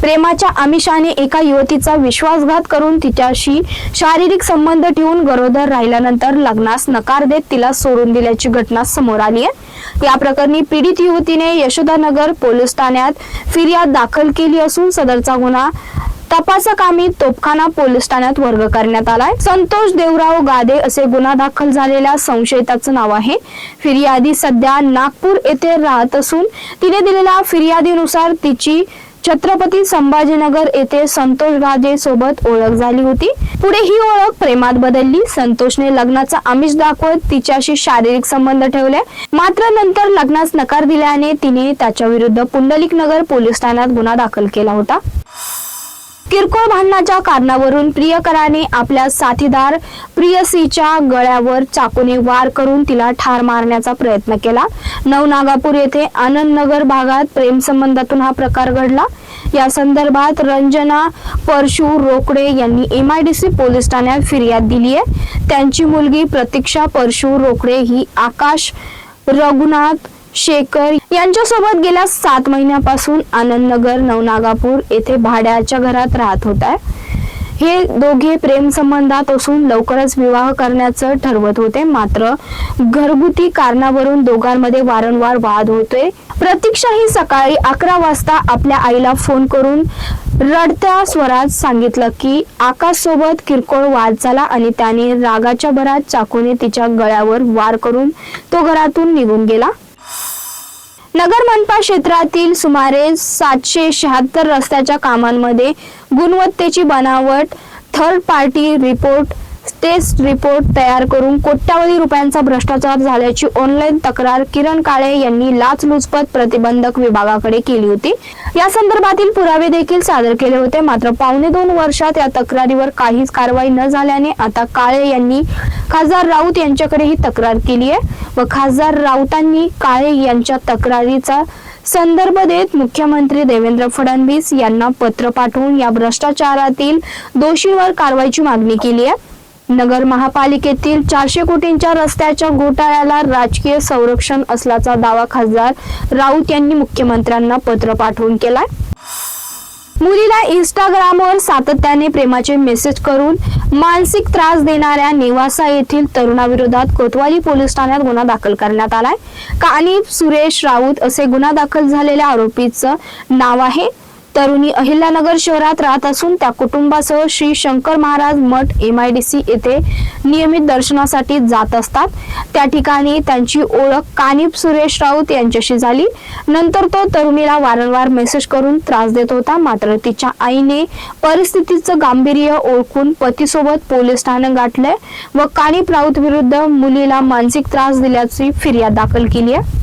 प्रेमाच्या आमिषाने एका युवतीचा विश्वासघात करून तिच्याशी शारीरिक संबंध ठेवून गरोदर राहिल्यानंतर लग्नास नकार देत तिला सोडून दिल्याची घटना समोर आली आहे. या प्रकरणी पीडित युवतीने यशोदानगर पोलीस ठाण्यात फिर्याद दाखल केली असून सदरचा गुन्हा तपासकामी तोपखाना पोलीस ठाण्यात वर्ग करण्यात आलाय. संतोष देवराव गादे असे गुन्हा दाखल झालेल्या संशयिताचं नाव आहे. फिर्यादी सध्या नागपूर येथे राहत असून तिने दिलेल्या फिर्यादीनुसार तिची छत्रपती संभाजीनगर येथे संतोष राजे सोबत ओळख झाली होती. पुढे ही ओळख प्रेमात बदलली. संतोषने लग्नाचा आमिष दाखवत तिच्याशी शारीरिक संबंध ठेवले. मात्र नंतर लग्नास नकार दिल्याने तिने त्याच्या विरुद्ध पुंडलिक नगर पोलीस ठाण्यात गुन्हा दाखल केला होता. किरकोळ भांडणाच्या कारणावरून प्रियकराने आपल्या साथीदार प्रियसीच्या गळ्यावर चाकूने वार करून तिला ठार मारण्याचा प्रयत्न केला. नवनागापूर येथे आनंदनगर भागात प्रेमसंबंधातून हा प्रकार घडला. या संदर्भात रंजना परशु रोकडे यांनी M I D C police ठाण्यात फिर्याद दिली आहे. त्यांची मुलगी प्रतीक्षा परशु रोकडे ही आकाश रघुनाथ शेखर यांच्यासोबत गेल्या सात महिन्यापासून आनंदनगर नवनागापूर येथे भाड्याच्या घरात राहत होत. आहे हे दोघे प्रेम संबंधात असून लवकरच विवाह करण्याचं ठरवत होते. मात्र घरगुती कारणावरून दोघांमध्ये वारंवार वाद होतोय. प्रतीक्षा ही सकाळी अकरा वाजता आपल्या आईला फोन करून रडत्या स्वरात सांगितलं की आकाश सोबत किरकोळ वाद झाला आणि त्याने रागाच्या भरात चाकूने तिच्या गळ्यावर वार करून तो घरातून निघून गेला. नगर मनपा क्षेत्रातील सुमारे सातशे शहात्तर रस्त्याच्या कामांमध्ये गुणवत्तेची बनावट third party report test report तयार करून कोट्यावधी रुपयांचा भ्रष्टाचार झाल्याची ऑनलाईन तक्रार किरण काळे यांनी लाचलुचपत प्रतिबंधक विभागाकडे केली होती. या संदर्भातील पुरावे देखील सादर केले होते. मात्र पावणे दोन वर्षात या तक्रारीवर काहीच कारवाई न झाल्याने आता काळे यांनी खासदार राऊत यांच्याकडे ही तक्रार केली आहे व खासदार राऊतांनी काळे यांच्या तक्रारीचा संदर्भ देत मुख्यमंत्री देवेंद्र फडणवीस यांना पत्र पाठवून या भ्रष्टाचारातील दोषींवर कारवाईची मागणी केली आहे. नगर महापालिकेतील चारशे कोटींच्या रस्त्याच्या घोटाळ्याला राजकीय संरक्षण असल्याचा दावा खासदार राऊत यांनी मुख्यमंत्र्यांना पत्र पाठवून केलाय. मुलीला इंस्टाग्रामवर सातत्याने प्रेमाचे मेसेज करून मानसिक त्रास देणाऱ्या नेवासा येथील तरुणाविरोधात कोतवाली पोलीस ठाण्यात गुन्हा दाखल करण्यात आलाय. कानिप सुरेश राऊत असे गुन्हा दाखल झालेल्या आरोपीचं नाव आहे. तरुणी अहिल्यानगर शहरात राहत असून त्या कुटुंबासह श्री शंकर महाराज मठ एम आय डी सी येथे नियमित दर्शनासाठी जात असतात. त्या ठिकाणी त्यांची ओळख कानिप सुरेश राऊत यांच्याशी झाली. नंतर तो तरुणीला वारंवार मेसेज करून त्रास देत होता. मात्र तिच्या आईने परिस्थितीचं गांभीर्य ओळखून पतीसोबत पोलीस ठाणं गाठलंय व कानिप राऊत विरुद्ध मुलीला मानसिक त्रास दिल्याची फिर्याद दाखल केली आहे.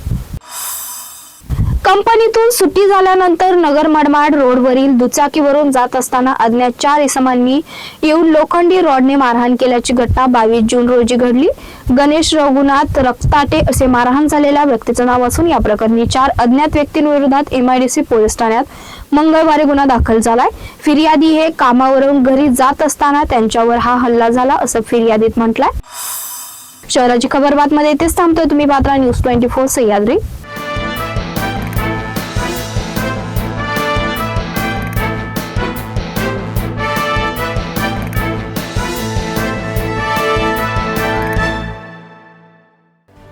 कंपनीतून सुट्टी झाल्यानंतर नगर मडमाड रोडवरील दुचाकीवरून जात असताना अज्ञात चार इसमांनी येऊन लोखंडी रॉडने मारहाण केल्याची घटना बावीस जून रोजी घडली. गणेश रघुनाथ रक्ताटे असे मारहाण झालेल्या व्यक्तीचं नाव असून या प्रकरणी चार अज्ञात व्यक्तींविरोधात एमआयडीसी पोलीस ठाण्यात मंगळवारी गुन्हा दाखल झालाय. फिर्यादी हे कामावरून घरी जात असताना त्यांच्यावर हा हल्ला झाला असं फिर्यादीत म्हटलंय. शहराची खबर बातमध्ये इथेच थांबतोय तुम्ही. पात्रा न्यूज ट्वेंटी फोर सह्याद्री.